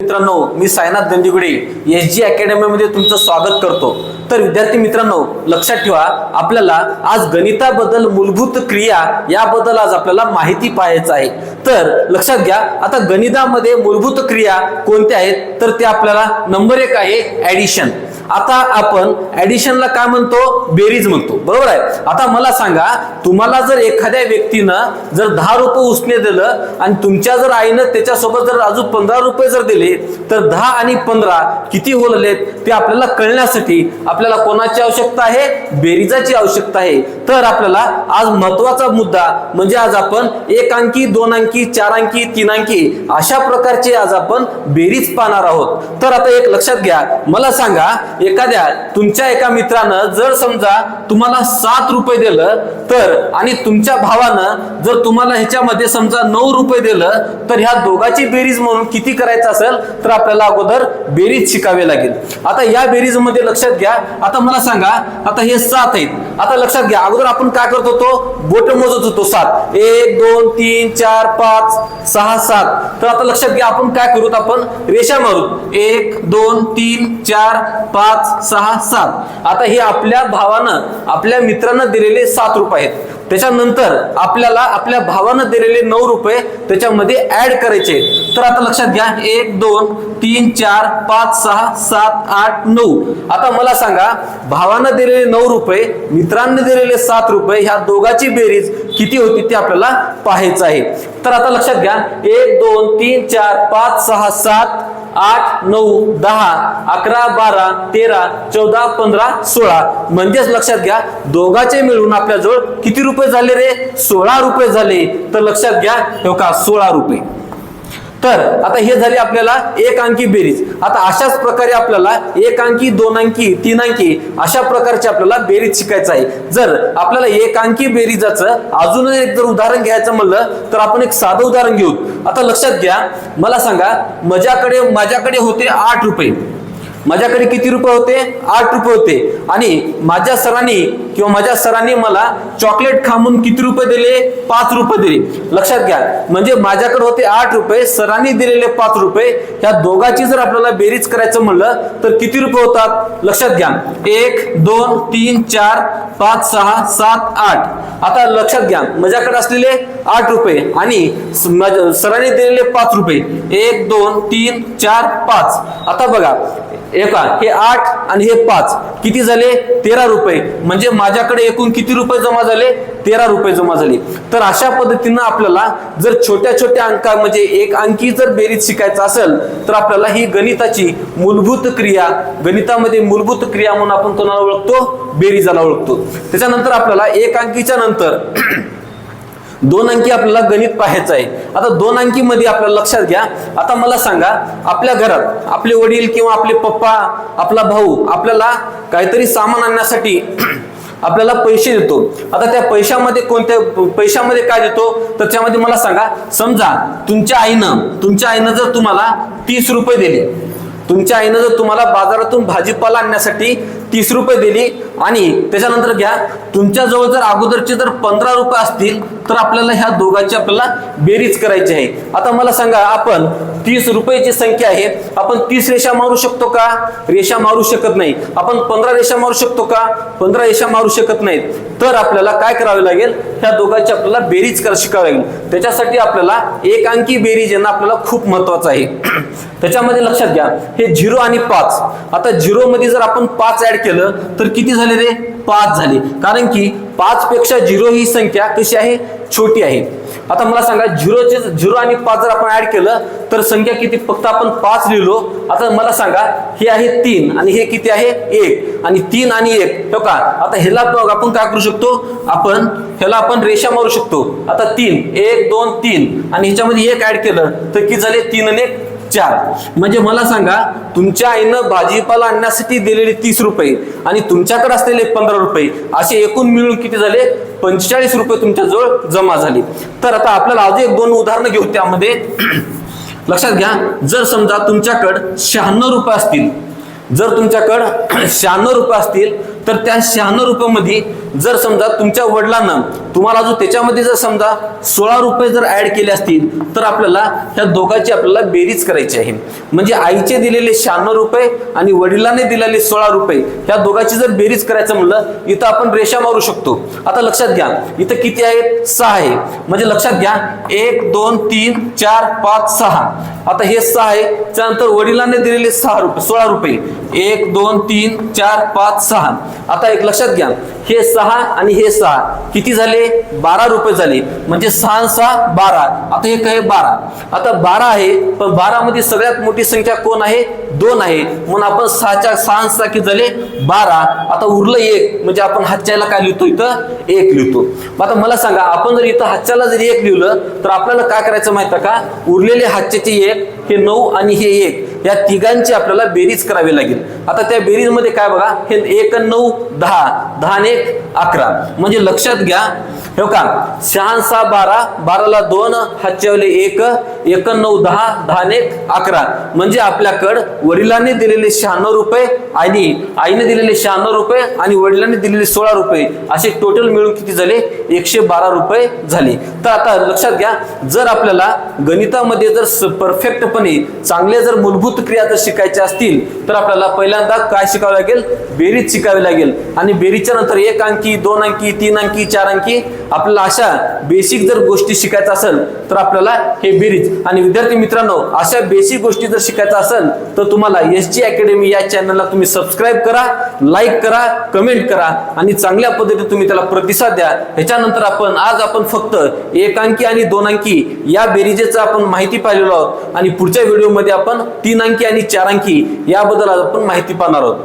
मित्रांनो मी Sainath दंदिगुडे S G अकॅडमीमध्ये तुमचं स्वागत करतो. तर विद्यार्थी मित्रांनो लक्षात ठेवा आपल्याला आज गणिताबद्दल मूलभूत क्रिया याबद्दल आज आपल्याला माहिती पाहायचं आहे. तर लक्षात घ्या आता गणितामध्ये मूलभूत क्रिया कोणत्या आहेत? तर ते आपल्याला नंबर एक आहे ऍडिशन आता आपण ऍडिशनला काय म्हणतो? बेरीज म्हणतो. बरोबर आहे? आता मला सांगा तुम्हाला जर एखाद्या व्यक्तीनं जर दहा रुपये उसने दिलं आणि तुमच्या जर आईनं त्याच्यासोबत जर अजून पंधरा रुपये जर दिले तर दहा आणि पंधरा किती होलेत ते आपल्याला कळण्यासाठी आपल्याला कोणाची आवश्यकता आहे? बेरीजाची आवश्यकता आहे. तर आपल्याला आज महत्त्वाचा मुद्दा म्हणजे आज आपण एक अंकी दोन अंकी चार अंकी तीन अंकी अशा प्रकारचे आज आपण बेरीज पाहणार आहोत. तर आता एक लक्षात घ्या. मला सांगा एखाद्या तुमच्या एका मित्रानं जर समजा तुम्हाला सात रुपये दिलं तर आणि तुमच्या भावानं जर तुम्हाला ह्याच्यामध्ये समजा नऊ रुपये दिलं तर ह्या दोघाची बेरीज म्हणून किती करायचं असेल? तर आपल्याला अगोदर बेरीज शिकावे लागेल. आता या बेरीजमध्ये लक्षात घ्या. आता मला सांगा आता हे सात आहेत. आता लक्षात घ्या अगोदर आपण काय करत होतो? बोट मोजत होतो सात. एक दोन तीन चार पाच सहा सात. तर आता लक्षात घ्या आपण काय करूत आपण? रेषा मारू एक दोन तीन चार पाच सहा सात. आता हे आपल्या भावानं आपल्या मित्रानं दिलेले सात रुपये आहेत. त्याच्यानंतर आपल्याला आपल्या भावानं दिलेले नऊ रुपये त्याच्यामध्ये ऍड करायचे. तर आता लक्षात घ्या एक दोन तीन चार पाच सहा सात आठ नऊ. आता मला सांगा भावानं दिलेले नऊ रुपये मित्रांनी दिलेले सात रुपये ह्या दोघाची बेरीज किती होती ते आपल्याला पाहायचं आहे. तर आता लक्षात घ्या एक दोन तीन चार पाच सहा सात आठ नऊ दहा अकरा बारा तेरा चौदा पंधरा सोळा. म्हणजेच लक्षात घ्या दोघाचे मिळून आपल्याजवळ किती रुपये झाले रे? सोळा रुपये झाले. तर लक्षात घ्या हे का सोळा रुपये. तर आता हे झाले आपल्याला एक अंकी बेरीज. आता अशाच प्रकारे आपल्याला एक अंकी दोन अंकी तीन अंकी अशा प्रकारची आपल्याला बेरीज शिकायचं आहे. जर आपल्याला एक अंकी बेरीजाचं अजून एक जर उदाहरण घ्यायचं म्हणलं तर आपण एक साधं उदाहरण घेऊ. आता लक्षात घ्या मला सांगा माझ्याकडे माझ्याकडे होते आठ रुपये. माझ्याकडे किती रुपये होते? आठ रुपये होते. आणि माझ्या सरांनी किंवा माझ्या सरांनी मला चॉकलेट खांबून किती रुपये दिले? पाच रुपये दिले. लक्षात घ्या. म्हणजे माझ्याकडे होते आठ रुपये सरांनी दिलेले पाच रुपये. ह्या दोघाची जर आपल्याला बेरीज करायचं म्हणलं तर किती रुपये होतात? लक्षात घ्या. एक दोन तीन चार पाच सहा सात आठ. आता लक्षात घ्या. माझ्याकडे असलेले आठ रुपये आणि सरांनी दिलेले पाच रुपये. एक दोन तीन चार पाच. आता बघा. एका हे आठ आणि हे पाच. किती झाले? तेरा रुपये. म्हणजे माझ्याकडे एकूण किती रुपये जमा झाले? तेरा रुपये जमा झाले. तर अशा पद्धतीनं आपल्याला जर छोट्या छोट्या अंका म्हणजे एक अंकी जर बेरीज शिकायचं असेल तर आपल्याला ही गणिताची मूलभूत क्रिया गणितामध्ये मूलभूत क्रिया म्हणून आपण कोणाला ओळखतो? बेरीजाला ओळखतो. त्याच्यानंतर आपल्याला एक अंकीच्या नंतर दोन अंकी आपल्याला गणित पाहायचं आहे. आता दोन अंकी मध्ये आपल्याला लक्षात घ्या. आता मला सांगा आपल्या घरात आपले वडील किंवा आपले पप्पा आपला भाऊ आपल्याला काहीतरी सामान आणण्यासाठी आपल्याला पैसे देतो. आता त्या पैशामध्ये कोणत्या पैशामध्ये काय देतो? तर त्यामध्ये मला सांगा समजा तुमच्या आईनं तुमच्या आईनं जर तुम्हाला तीस रुपये दिले तुमच्या आईनं जर तुम्हाला बाजारातून भाजीपाला आणण्यासाठी तीस रुपये दिली आणि त्याच्यानंतर घ्या तुमच्या जवळ जर अगोदरचे जर पंधरा रुपये असतील तर आपल्याला ह्या दोघांची आपल्याला बेरीज करायची आहे. आता मला सांगा आपण तीस रुपयाची संख्या आहे आपण तीस रेषा मारू शकतो का? रेषा मारू शकत नाही. आपण पंधरा रेषा मारू शकतो का? पंधरा रेषा मारू शकत नाहीत. तर आपल्याला काय करावे लागेल? ह्या दोघांची आपल्याला बेरीज कर शिकावी लागेल. त्याच्यासाठी आपल्याला एक अंकी बेरीज यांना आपल्याला खूप महत्वाचं आहे. त्याच्यामध्ये लक्षात घ्या हे झिरो आणि पाच. आता झिरो मध्ये जर आपण पाच ऍड केलं तर किती झाले रे? पाच झाले. कारण की पाच पेक्षा झिरो ही संख्या कशी आहे? छोटी आहे. आता मला सांगा झिरोचे झिरो आणि पाच जर आपण ऍड केलं तर संख्या किती? फक्त आपण पाच लिहिलो. आता मला सांगा हे आहे तीन आणि हे किती आहे? एक. आणि तीन आणि एक हो का? आता ह्याला आपण काय करू शकतो? आपण ह्याला आपण रेषा मारू शकतो. आता तीन एक दोन तीन. आणि ह्याच्यामध्ये एक ऍड केलं तर किती झाले? तीन आणि एक. चार म्हणजे मला सांगा तुमच्या आईनं भाजीपाला आणण्यासाठी दिलेले तीस रुपये आणि तुमच्याकडे असलेले पंधरा रुपये असे एकूण मिळून किती झाले? पंचेचाळीस रुपये तुमच्याजवळ जमा झाले. तर आता आपल्याला अजून एक दोन उदाहरणं घेऊ त्यामध्ये. लक्षात घ्या जर समजा तुमच्याकडं शहाण्णव रुपये असतील जर तुमच्याकडं शहाण्णव रुपये असतील तर त्या शहाण्णव रुपयामध्ये जर समजा तुमच्या वडिलांना तुम्हाला जो त्याच्यामध्ये जर समजा सोळा रुपये जर ऍड केले असतील तर आपल्याला ह्या दोघांची आपल्याला बेरीज करायची आहे. म्हणजे आईचे दिलेले शहाण्णव रुपये आणि वडिलांनी दिलेले सोळा रुपये ह्या दोघांची जर बेरीज करायचं म्हणलं इथं आपण रेषा मारू शकतो. आता लक्षात घ्या इथं किती आहेत? सहा आहे. म्हणजे लक्षात घ्या एक दोन तीन चार पाच सहा. आता हे सहा आहे त्यानंतर वडिलांनी दिलेले सहा रुपये सोळा रुपये. एक दोन तीन चार पाच सहा. आता एक लक्षात घ्या. हे सहा आणि हे सहा किती झाले? बारा रुपये झाले. म्हणजे सहा सहा बारा. आता हे काय बारा? आता बारा आहे पण बारामध्ये सगळ्यात मोठी संख्या कोण आहे? दोन आहे. म्हणून आपण सहाच्या सहा सहा किती झाले? बारा. आता उरलं एक म्हणजे आपण हातच्याला काय लिहितो इथं? एक लिहितो. आता मला सांगा आपण जर इथं हातच्याला जरी एक लिहिलं तर आपल्याला काय करायचं माहिती का? उरलेले हातच्याचे एक हे नऊ आणि हे एक. या तिघांची आपल्याला बेरीज करावी लागेल. आता त्या बेरीजमध्ये काय बघा हे एक नऊ दहा दहा आणि एक अकरा. म्हणजे लक्षात घ्या हो का सहा सहा बारा बाराला दोन हातच्यावले एक एक नऊ दहा दहा एक अकरा. म्हणजे आपल्याकडं वडिलांनी दिलेले शहाण्णव रुपये आणि आईने दिलेले शहाण्णव रुपये आणि वडिलांनी दिलेले सोळा रुपये. असे टोटल मिळून किती झाले? एकशे बारा रुपये झाले. तर आता लक्षात घ्या जर आपल्याला गणितामध्ये जर परफेक्टपणे चांगले जर मूलभूत क्रिया जर शिकायच्या असतील तर आपल्याला पहिल्यांदा काय शिकावं लागेल? बेरीज शिकावी लागेल. आणि बेरीजच्या नंतर एक अंकी दोन अंकी तीन अंकी चार अंकी आपल्याला अशा बेसिक जर गोष्टी शिकायच्या असेल तर आपल्याला हे बेरीज. आणि विद्यार्थी मित्रांनो अशा बेसिक गोष्टी जर शिकायचं असेल तर तुम्हाला एस जी अकॅडमी या चॅनलला तुम्ही सबस्क्राईब करा लाईक करा कमेंट करा आणि चांगल्या पद्धतीने तुम्ही त्याला प्रतिसाद द्या. ह्याच्यानंतर आपण आज आपण फक्त एक अंकी आणि दोन अंकी या बेरीजेचं आपण माहिती पाहिलेलो आहोत. आणि पुढच्या व्हिडिओमध्ये आपण तीन अंकी आणि चार अंकी याबद्दल आज आपण माहिती पाहणार आहोत.